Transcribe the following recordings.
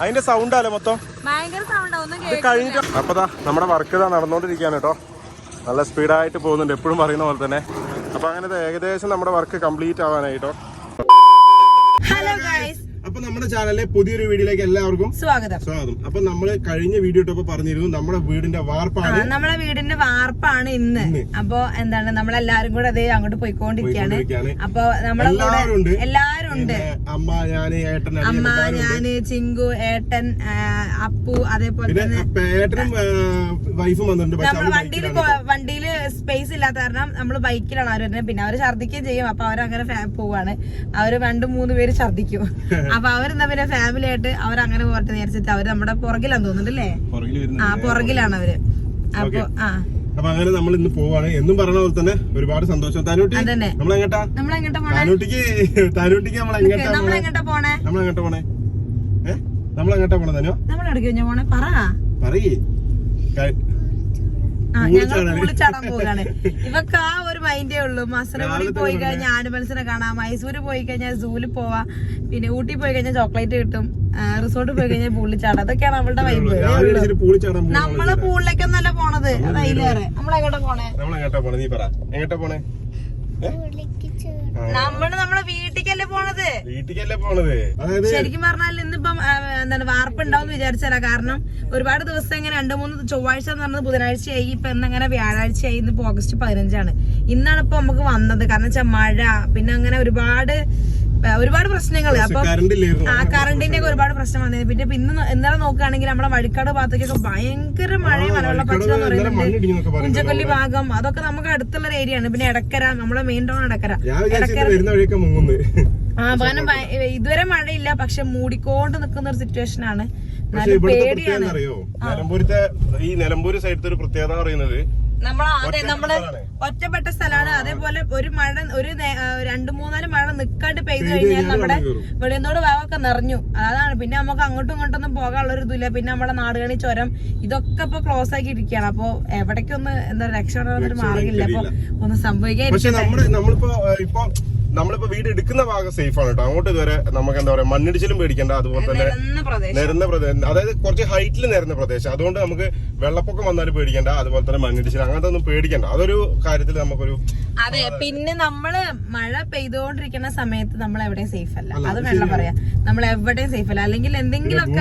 അതിന്റെ സൗണ്ട് അല്ലേ മൊത്തം? കഴിഞ്ഞിട്ട് അപ്പതാ നമ്മുടെ വർക്ക് ഇതാ നടന്നുകൊണ്ടിരിക്കുകയാണ് കേട്ടോ. നല്ല സ്പീഡായിട്ട് പോകുന്നുണ്ട് എപ്പോഴും പറയുന്ന പോലെ തന്നെ. അപ്പൊ അങ്ങനെ ഏകദേശം നമ്മുടെ വർക്ക് കംപ്ലീറ്റ് ആവാനായിട്ടോ അപ്പൊ നമ്മുടെ ചാനലിലെ പുതിയൊരു വീഡിയോയിലേക്ക് എല്ലാവർക്കും സ്വാഗതം. സ്വാഗതം. അപ്പൊ നമ്മൾ കഴിഞ്ഞ വീഡിയോ ഇട്ടപ്പോ പറഞ്ഞിരുന്നു നമ്മുടെ വീടിന്റെ വാർപ്പാണ് നമ്മുടെ വീടിന്റെ വാർപ്പാണ് ഇന്ന്. അപ്പൊ എന്താണ് നമ്മളെല്ലാരും കൂടെ അതേ അങ്ങോട്ട് പോയിക്കൊണ്ടിരിക്കുകയാണ്. അപ്പൊ നമ്മളെ. എല്ലാരും ഉണ്ട് അമ്മ ഞാൻ ഏട്ടൻ അമ്മ ഞാൻ ചിങ്കു ഏട്ടൻ അപ്പു അതേപോലെ തന്നെ ഏട്ടനും വൈഫും വന്നിട്ടുണ്ട്. നമ്മൾ അവർ വണ്ടിയിൽ വണ്ടിയിൽ സ്പേസ് ഇല്ലാത്ത കാരണം നമ്മൾ ബൈക്കിലാണ് അവർ വരുന്നത്. പിന്നെ അവർ ഛർദ്ദിക്കുകയും ചെയ്യും. അപ്പൊ അവരങ്ങനെ പോവാണ്. അവർ രണ്ടും മൂന്ന് പേര് ഛർദ്ദിക്കും. അപ്പൊ അവരെന്താ പിന്നെ ഫാമിലി ആയിട്ട് അവർ അങ്ങനെ പോരട്ടെ വിചാരിച്ചിട്ട് അവർ നമ്മുടെ പുറകിലാന്ന് തോന്നുന്നുണ്ടല്ലേ? ആ പുറകിലാണ് അവർ. അപ്പൊ ആ. അപ്പൊ അങ്ങനെ നമ്മൾ ഇന്ന് പോവാണ്. എന്നും പറഞ്ഞ പോലെ തന്നെ ഒരുപാട് സന്തോഷം. താനൂട്ടി നമ്മളെങ്ങട്ടാ? താനൂട്ടിക്ക് താനൂട്ടിക്ക് നമ്മൾ നമ്മളെങ്ങോട്ടാ പോണേ? ഏ? നമ്മളെങ്ങട്ടാ പോണേ തനോ നമ്മൾ കഴിഞ്ഞ പോണേ? പറ. പറയേ ആ പൂളിൽ ഞങ്ങൾ ചാടാന്. പൂളിൽ ചാടാൻ പോകാണ് ഇവക്ക് ആ ഒരു മൈൻഡേ ഉള്ളൂ. മസനഗുഡി പോയി കഴിഞ്ഞാൽ ആനിമൽസിനെ കാണാം മൈസൂര് പോയി കഴിഞ്ഞാൽ സൂൽ പോവാ പിന്നെ ഊട്ടി പോയി കഴിഞ്ഞാൽ ചോക്ലേറ്റ് കിട്ടും റിസോർട്ട് പോയി കഴിഞ്ഞാൽ പൂളിച്ചാടാം. അതൊക്കെയാണ് അവളുടെ വൈബ് നമ്മൾ പൂളിലേക്കൊന്നല്ല പോണത്. അത് അതിലേറെ നമ്മളെങ്ങോട്ടാ പോണേ. നമ്മളെങ്ങട്ടാ പോണേ? നീ പറ. എങ്ങോട്ടാ പോണേ? നമ്മൾ നമ്മളെ വീട്ടിലേക്കല്ലേ പോണത്? വീട്ടിക്കല്ലേ പോണത്? ശരിക്കും പറഞ്ഞാൽ ഇന്നിപ്പം എന്താണ് വാർപ്പ് ഉണ്ടാവും വിചാരിച്ചാലാ കാരണം ഒരുപാട് ദിവസം ഇങ്ങനെ രണ്ടു മൂന്ന് ചൊവ്വാഴ്ച എന്ന് പറഞ്ഞത് ബുധനാഴ്ചയായി. ഇപ്പൊ ഇന്നങ്ങനെ വ്യാഴാഴ്ചയായി. ഇന്നിപ്പോ ഓഗസ്റ്റ് പതിനഞ്ചാണ്. ഇന്നാണ് ഇപ്പൊ നമുക്ക് വന്നത്. കാരണം വെച്ചാൽ മഴ പിന്നെ അങ്ങനെ ഒരുപാട് ഒരുപാട് പ്രശ്നങ്ങൾ. അപ്പൊ ആ കറണ്ടിന്റെ ഒക്കെ ഒരുപാട് പ്രശ്നം വന്നത് പിന്നെ പിന്നെ ഇന്ന് ഇന്നലെ നോക്കുകയാണെങ്കിൽ നമ്മുടെ വഴിക്കാട് ഭാഗത്തേക്കൊക്കെ ഭയങ്കര മഴയും മലവെള്ളപ്പാച്ചിലും എന്ന് പറയുന്നുണ്ട് കുഞ്ചക്കൊല്ലി ഭാഗം അതൊക്കെ നമുക്ക് അടുത്തുള്ള ഏരിയ ആണ്. പിന്നെ ഇടക്കര നമ്മളെ മെയിൻ ടൗൺ ഇടക്കര ഇടക്കര ആ കാരണം ഇതുവരെ മഴയില്ല പക്ഷെ മൂടിക്കോണ്ട് നിൽക്കുന്ന ഒരു സിറ്റുവേഷൻ ആണ്. പേടിയാണ്. ഈ നിലമ്പൂര് സൈഡത്തെ ഒരു പ്രത്യേകത പറയുന്നത് അതെ നമ്മൾ സ്ഥലാണ്. ഒറ്റപ്പെട്ട സ്ഥലമാണ് അതേപോലെ ഒരു മഴ ഒരു രണ്ടു മൂന്നാൽ മഴ നിക്കാണ്ട് പെയ്തു കഴിഞ്ഞാൽ നമ്മുടെ വെളിയന്നോട്. ഭാഗമൊക്കെ നിറഞ്ഞു. അതാണ്. പിന്നെ നമുക്ക് അങ്ങോട്ടും ഇങ്ങോട്ടൊന്നും പോകാനുള്ള ഒരു ഇതില്ല പിന്നെ നമ്മുടെ നാടുകണി ചുരം ഇതൊക്കെ ഇപ്പൊ ക്ലോസ് ആക്കി ഇരിക്കുകയാണ് അപ്പൊ എവിടേക്കൊന്ന് എന്താ രക്ഷപ്പെടാൻ ഒരു മാർഗമില്ല അപ്പൊ ഒന്ന് സംഭവിക്കാൻ നമ്മളിപ്പോ വീട് എടുക്കുന്ന ഭാഗം സേഫ് ആണ് കേട്ടോ അങ്ങോട്ട് ഇതുവരെ നമുക്ക് എന്താ പറയാ മണ്ണിടിച്ചിലും പേടിക്കണ്ട. അതുപോലെ തന്നെ നിരന്ന പ്രദേശം. അതായത് കുറച്ച് ഹൈറ്റിൽ നിരന്ന പ്രദേശം. അതുകൊണ്ട് നമുക്ക് വെള്ളപ്പൊക്കം വന്നാലും പേടിക്കണ്ട. അതുപോലെ തന്നെ മണ്ണിടിച്ചിൽ അങ്ങനത്തെ ഒന്നും പേടിക്കണ്ട. അതൊരു കാര്യത്തിൽ നമുക്കൊരു അതെ പിന്നെ നമ്മൾ മഴ പെയ്തുകൊണ്ടിരിക്കുന്ന സമയത്ത് നമ്മൾ എവിടെയും സേഫ് അല്ല. അത് വെള്ളം പറയാ നമ്മൾ എവിടെയും സേഫ് അല്ല. അല്ലെങ്കിൽ എന്തെങ്കിലും ഒക്കെ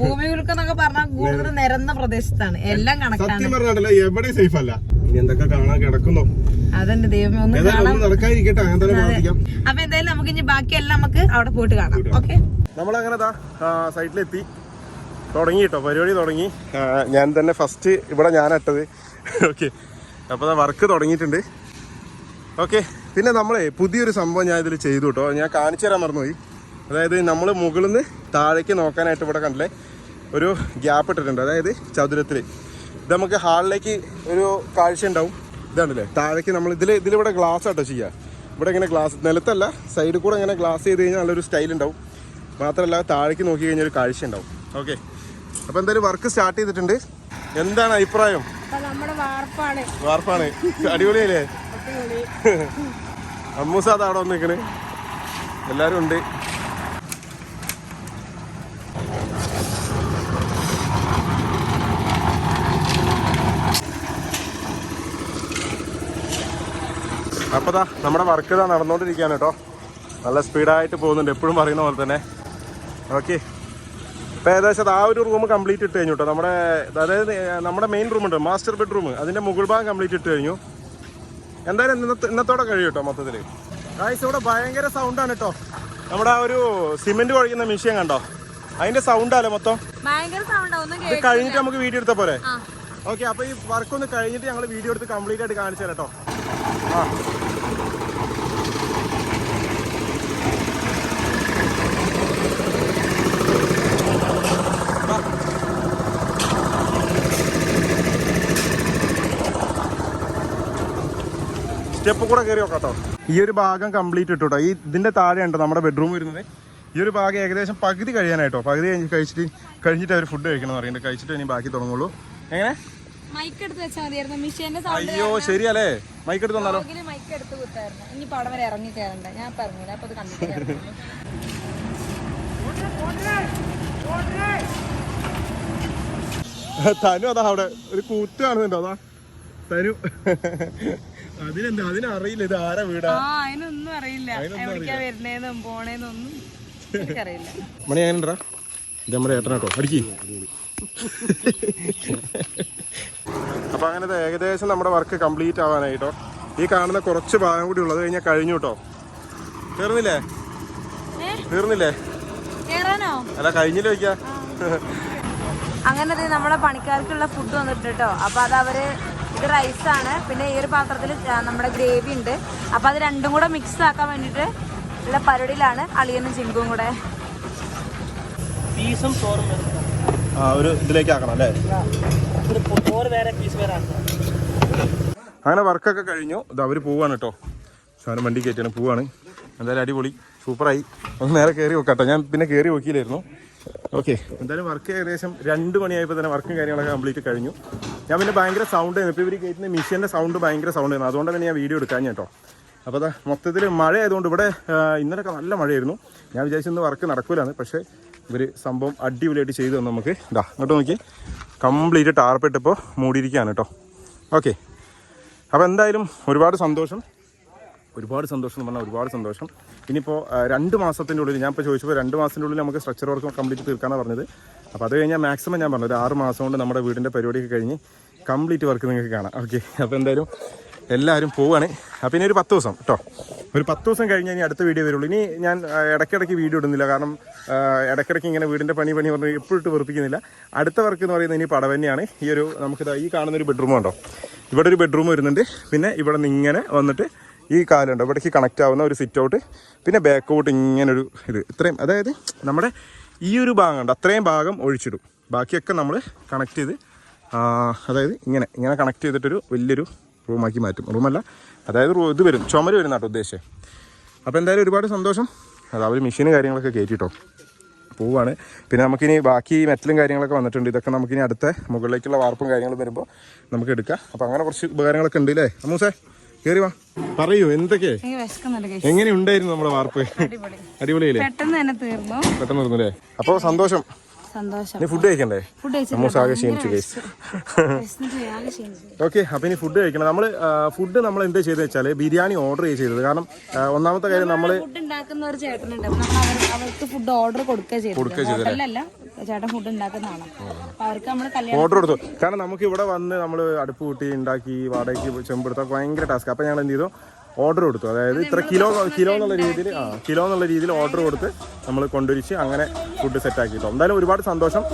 ഭൂമി ഉരുക്കെന്നൊക്കെ എന്നൊക്കെ പറഞ്ഞാൽ കൂടുതൽ നിരന്ന പ്രദേശത്താണ്. എല്ലാം കണക്കാണ്. സത്യം പറഞ്ഞിട്ടില്ല എവിടെ സേഫ് അല്ല. ഇനി എന്തൊക്കെ കാണാൻ കിടക്കുന്നു? അതന്നെ ദൈവമേ ഒന്ന് കാണാം. നടക്കാതിരിക്കട്ടെ അങ്ങനെ തന്നെ പ്രാർത്ഥിക്കാം. അപ്പൊ എന്തായാലും നമുക്ക് ഇനി ബാക്കിയെല്ലാം നമുക്ക് അവിടെ പോയിട്ട് കാണാം. ഓക്കെ നമ്മളങ്ങനെ സൈറ്റിലെത്തി. തുടങ്ങി കേട്ടോ പരിപാടി തുടങ്ങി. ഞാൻ തന്നെ ഫസ്റ്റ് ഇവിടെ ഞാൻ ഞാനട്ടത് ഓക്കെ അപ്പോൾ വർക്ക് തുടങ്ങിയിട്ടുണ്ട്. ഓക്കെ പിന്നെ നമ്മളെ പുതിയൊരു സംഭവം ഞാൻ ഇതിൽ ചെയ്തു കേട്ടോ. ഞാൻ കാണിച്ചു തരാൻ മറന്നുപോയി. അതായത് നമ്മൾ മുകളിൽ നിന്ന് താഴേക്ക് നോക്കാനായിട്ട് ഇവിടെ കണ്ടില്ലേ? ഒരു ഗ്യാപ്പ് ഇട്ടിട്ടുണ്ട്. അതായത് ചതുരത്തിൽ ഇത് നമുക്ക് ഹാളിലേക്ക് ഒരു കാഴ്ച ഉണ്ടാവും. ഇതാണല്ലേ? താഴേക്ക് നമ്മൾ ഇതിൽ ഇതിലിവിടെ ഗ്ലാസ് ആട്ടോ ചെയ്യുക ഇവിടെ ഇങ്ങനെ ഗ്ലാസ് നിലത്തല്ല സൈഡിൽ കൂടെ ഇങ്ങനെ ഗ്ലാസ് ചെയ്ത് കഴിഞ്ഞാൽ നല്ലൊരു സ്റ്റൈൽ ഉണ്ടാവും. മാത്രമല്ല താഴേക്ക് നോക്കി കഴിഞ്ഞാൽ ഒരു കാഴ്ച ഉണ്ടാവും. ഓക്കെ അപ്പോൾ എന്തായാലും വർക്ക് സ്റ്റാർട്ട് ചെയ്തിട്ടുണ്ട്. എന്താണ് അഭിപ്രായം? വാർപ്പാണ്. അടിപൊളിയല്ലേ? അമ്മൂസാദ് അവിടെ വന്നിരിക്കണേ. എല്ലാവരും എല്ലാരും ഉണ്ട് അപ്പതാ നമ്മുടെ വർക്ക് ഇതാ നടന്നുകൊണ്ടിരിക്കുകയാണ് കേട്ടോ. നല്ല സ്പീഡായിട്ട് പോകുന്നുണ്ട്. എപ്പോഴും പറയുന്ന പോലെ തന്നെ. ഓക്കെ ഇപ്പം ഏകദേശം ആ ഒരു റൂം കംപ്ലീറ്റ് ഇട്ട് കഴിഞ്ഞു കേട്ടോ. നമ്മുടെ അതായത് നമ്മുടെ മെയിൻ റൂം ഉണ്ട്. മാസ്റ്റർ ബെഡ്റൂം അതിന്റെ മുകൾ ഭാഗം കംപ്ലീറ്റ് ഇട്ട് കഴിഞ്ഞു. എന്തായാലും ഇന്നത്തെ ഇന്നത്തോടെ കഴിയും കേട്ടോ മൊത്തത്തിൽ ഗായ്സ് ഇവിടെ ഭയങ്കര സൗണ്ടാണ് കേട്ടോ. നമ്മുടെ ആ ഒരു സിമെന്റ് കുഴക്കുന്ന മെഷീൻ കണ്ടോ? അതിന്റെ സൗണ്ടല്ലേ മൊത്തം? ഇത് കഴിഞ്ഞിട്ട് നമുക്ക് വീഡിയോ എടുത്ത പോരെ. ഓക്കെ അപ്പൊ ഈ വർക്ക് ഒന്ന് കഴിഞ്ഞിട്ട് ഞങ്ങൾ വീഡിയോ എടുത്ത് കംപ്ലീറ്റ് ആയിട്ട് കാണിച്ചു തരാം കേട്ടോ. ആ. സ്റ്റെപ്പ് കൂടെ കയറി നോക്കാട്ടോ ഈ ഒരു ഭാഗം കംപ്ലീറ്റ് ഇട്ടു ഈ ഇതിന്റെ താഴെയുണ്ട് നമ്മുടെ ബെഡ്റൂം വരുന്നത്. ഈ ഒരു ഭാഗം ഏകദേശം പകുതി കഴിയാനായിട്ടോ. പകുതി കഴിഞ്ഞ് കഴിച്ചിട്ട് കഴിഞ്ഞിട്ട് അവർ ഫുഡ് കഴിക്കണം അറിയണ്ട കഴിച്ചിട്ട് ഇനി ബാക്കി തുടങ്ങുള്ളൂ. എങ്ങനെ? മൈക്ക് എടുത്ത് സൗണ്ട് അയ്യോ ശരിയല്ലേ? മൈക്ക് എടുത്ത് തന്നാലോ? മൈക്ക് ഇനി ഇറങ്ങി ഞാൻ തനു അതാ അവിടെ. ഒരു കൂത്ത് കാണുന്നുണ്ടോ. അതാ തനു. അതിനെന്താ? അതിനറിയില്ല ഇത് ആരാ വീടാ? ആ അതിനൊന്നും അറിയില്ല. എവിടേക്കാ വരുന്നേന്നും പോണേന്നൊന്നും എനിക്കറിയില്ല. മണി അങ്ങനെ ഇത് നമ്മുടെ ഏട്ടനാട്ടോ. അടിക്കി. അപ്പൊ അങ്ങനത്തെ ഏകദേശം നമ്മുടെ വർക്ക് കംപ്ലീറ്റ് ആവാനായിട്ടോ. ഈ കാണുന്ന കുറച്ച് ഭാഗം കൂടി ഉള്ളത് കഴിഞ്ഞാൽ കഴിഞ്ഞു കേട്ടോ തീർന്നില്ലേ? തീർന്നില്ലേ? കേറാനോ? അല്ല കഴിഞ്ഞില്ല ചോദിക്കാ? അങ്ങനെ നമ്മളെ പണിക്കാർക്കുള്ള ഫുഡ് വന്നിട്ട് കേട്ടോ അപ്പൊ അത് അവർ ഇത് റൈസാണ്. പിന്നെ ഈ ഒരു പാത്രത്തിൽ നമ്മുടെ ഗ്രേവി ഉണ്ട്. അപ്പൊ അത് രണ്ടും കൂടെ മിക്സ് ആക്കാൻ വേണ്ടിട്ട് ഉള്ള പരടിയിലാണ് അളിയനും ചിങ്കും കൂടെ. പീസും ചോറും ഒരു ഇതിലേക്ക് ആക്കണം അല്ലേ? ഇത് ചോറ് വേറെ പീസ് വേറെ ആക്കണം. അങ്ങനെ വർക്കൊക്കെ കഴിഞ്ഞു. ഇത് അവർ പോവാണ് കേട്ടോ സാധനം വണ്ടി കയറ്റാണ് പോവാണ്. എന്തായാലും അടിപൊളി. സൂപ്പറായി. ഒന്ന് നേരെ കയറി നോക്കാട്ടോ. ഞാൻ പിന്നെ കയറി നോക്കിയില്ലായിരുന്നു. ഓക്കെ എന്തായാലും വർക്ക് ഏകദേശം രണ്ട് മണിയായപ്പോൾ തന്നെ വർക്കും കാര്യങ്ങളൊക്കെ കംപ്ലീറ്റ് കഴിഞ്ഞു. ഞാൻ പിന്നെ ഭയങ്കര സൗണ്ട് ആയിരുന്നു. ഇപ്പോൾ ഇവർ കയറ്റുന്ന മിഷീന്റെ സൗണ്ട് ഭയങ്കര സൗണ്ട് ആയിരുന്നു. അതുകൊണ്ട് തന്നെ ഞാൻ വീഡിയോ എടുക്കാൻ കേട്ടോ. അപ്പോൾ അതാ മൊത്തത്തിൽ മഴ ആയതുകൊണ്ട് ഇവിടെ ഇന്നലൊക്കെ നല്ല മഴയായിരുന്നു. ഞാൻ വിചാരിച്ചു ഇന്ന് വർക്ക് നടക്കൂലാണ് പക്ഷേ ഇവർ സംഭവം അടിപൊളിയായിട്ട് ചെയ്തു തന്നു നമുക്ക്. ഇതാ അങ്ങോട്ട് നോക്കി. കംപ്ലീറ്റ് ടാർപ്പിട്ടിപ്പോൾ മൂടിയിരിക്കുകയാണ് കേട്ടോ. ഓക്കെ അപ്പോൾ എന്തായാലും ഒരുപാട് സന്തോഷം. ഒരുപാട് സന്തോഷം എന്ന് പറഞ്ഞാൽ ഒരുപാട് സന്തോഷം. ഇനിയിപ്പോൾ രണ്ട് മാസത്തിന്റെ ഉള്ളിൽ ഞാൻ ഇപ്പോൾ ചോദിച്ചപ്പോൾ രണ്ട് മാസത്തിന്റെ ഉള്ളിൽ നമുക്ക് സ്ട്രക്ചർ വർക്ക് കംപ്ലീറ്റ് തീർക്കാനാണ് പറഞ്ഞത്. അപ്പോൾ അത് കഴിഞ്ഞാൽ മാക്സിമം ഞാൻ പറഞ്ഞത് ആറ് മാസം കൊണ്ട് നമ്മുടെ വീടിന്റെ പരിപാടിയൊക്കെ കഴിഞ്ഞ് കംപ്ലീറ്റ് വർക്ക് നിങ്ങൾക്ക് കാണാം. ഓക്കെ അപ്പോൾ എന്തായാലും എല്ലാവരും പോവുകയാണ് അപ്പോൾ ഇനി ഒരു പത്ത് ദിവസം കേട്ടോ. ഒരു പത്ത് ദിവസം കഴിഞ്ഞ് ഇനി അടുത്ത വീഡിയോ വരുള്ളൂ. ഇനി ഞാൻ ഇടയ്ക്കിടയ്ക്ക് വീഡിയോ ഇടുന്നില്ല. കാരണം ഇടയ്ക്കിടയ്ക്ക് ഇങ്ങനെ വീടിന്റെ പണി പണി പറഞ്ഞ് എപ്പോഴും വെറുപ്പിക്കുന്നില്ല. അടുത്ത വർക്ക് എന്ന് പറയുന്നത് ഇനി പടവ് തന്നെയാണ് ഈ ഒരു നമുക്കിത് ഈ കാണുന്ന ഒരു ബെഡ്റൂം ഇവിടെ ഒരു ബെഡ്റൂം വരുന്നുണ്ട്. പിന്നെ ഇവിടെ നിന്ന് ഇങ്ങനെ വന്നിട്ട് ഈ കാലുണ്ട്. ഇവിടേക്ക് കണക്റ്റ് ആവുന്ന ഒരു സിറ്റ് ഔട്ട് പിന്നെ ബാക്കൗട്ട് ഇങ്ങനെ ഒരു ഇത്. ഇത്രയും അതായത് നമ്മുടെ ഈ ഒരു ഭാഗം ഉണ്ട് അത്രയും ഭാഗം ഒഴിച്ചിടും. ബാക്കിയൊക്കെ നമ്മൾ കണക്ട് ചെയ്ത് അതായത് ഇങ്ങനെ ഇങ്ങനെ കണക്ട് ചെയ്തിട്ടൊരു വലിയൊരു റൂമാക്കി മാറ്റും. റൂമല്ല അതായത് ഇത് വരും. ചുമര് വരും നാട്ടോ ഉദ്ദേശം. അപ്പോൾ എന്തായാലും ഒരുപാട് സന്തോഷം. അത് അവർ മെഷീനും കാര്യങ്ങളൊക്കെ കയറ്റിട്ടോ പോവാണ്. പിന്നെ നമുക്കിനി ബാക്കി മെറ്റലും കാര്യങ്ങളൊക്കെ വന്നിട്ടുണ്ട്. ഇതൊക്കെ നമുക്കിനി അടുത്ത മുകളിലേക്കുള്ള വാർപ്പും കാര്യങ്ങളും വരുമ്പോൾ നമുക്ക് എടുക്കാം. അപ്പോൾ അങ്ങനെ കുറച്ച് ഉപകാരങ്ങളൊക്കെ ഉണ്ട് അല്ലേ അമ്മൂസേ? കയറി വാ. പറയൂ എന്തൊക്കെ. എങ്ങനെ ഉണ്ടായിരുന്നു നമ്മുടെ വാർപ്പ്? അടിപൊളി. അടിപൊളിയല്ലേ? പെട്ടെന്ന് തന്നെ തീർന്നു. പെട്ടെന്ന് തീർന്നു അല്ലേ? അപ്പോൾ സന്തോഷം. ഫുഡ് കഴിക്കണ്ടേ? സമൂസ ആകെ ക്ഷീണിച്ചു കേസ് ഓക്കെ അപ്പൊ ഇനി ഫുഡ് കഴിക്കണം. നമ്മൾ ഫുഡ് നമ്മൾ എന്താ ചെയ്തത് വെച്ചാൽ ബിരിയാണി ഓർഡർ ചെയ്തത്. കാരണം ഒന്നാമത്തെ കാര്യം നമ്മൾ ഫുഡ് ഉണ്ടാക്കുന്ന ഒരു ചേട്ടനുണ്ട്. അപ്പൊ നമ്മൾ അവർ അവർക്ക് ഫുഡ് ഓർഡർ കൊടുക്കുക ഹോട്ടലിലല്ല ചേട്ടൻ ഫുഡ് ഉണ്ടാക്കുന്നതാണ്. അപ്പൊ അവർക്ക് നമ്മൾ കല്യാണം ഓർഡർ കൊടുത്തു. കാരണം നമുക്ക് ഇവിടെ വന്ന് നമ്മൾ അടുപ്പ് കൂട്ടി ഉണ്ടാക്കി വാടകയ്ക്ക് ചെമ്പെടുത്തൊക്കെ ഭയങ്കര ടാസ്ക് അപ്പൊ ഞങ്ങൾ എന്ത് ചെയ്തു? ഓർഡർ കൊടുത്തു. അതായത് ഇത്ര കിലോ കിലോ എന്നുള്ള രീതിയിൽ ആ കിലോ എന്നുള്ള രീതിയിൽ ഓർഡർ കൊടുത്ത് നമ്മൾ കൊണ്ടുവരിച്ച് അങ്ങനെ ഫുഡ് സെറ്റ് ആക്കിയിട്ടോ. എന്തായാലും ഒരുപാട് സന്തോഷം.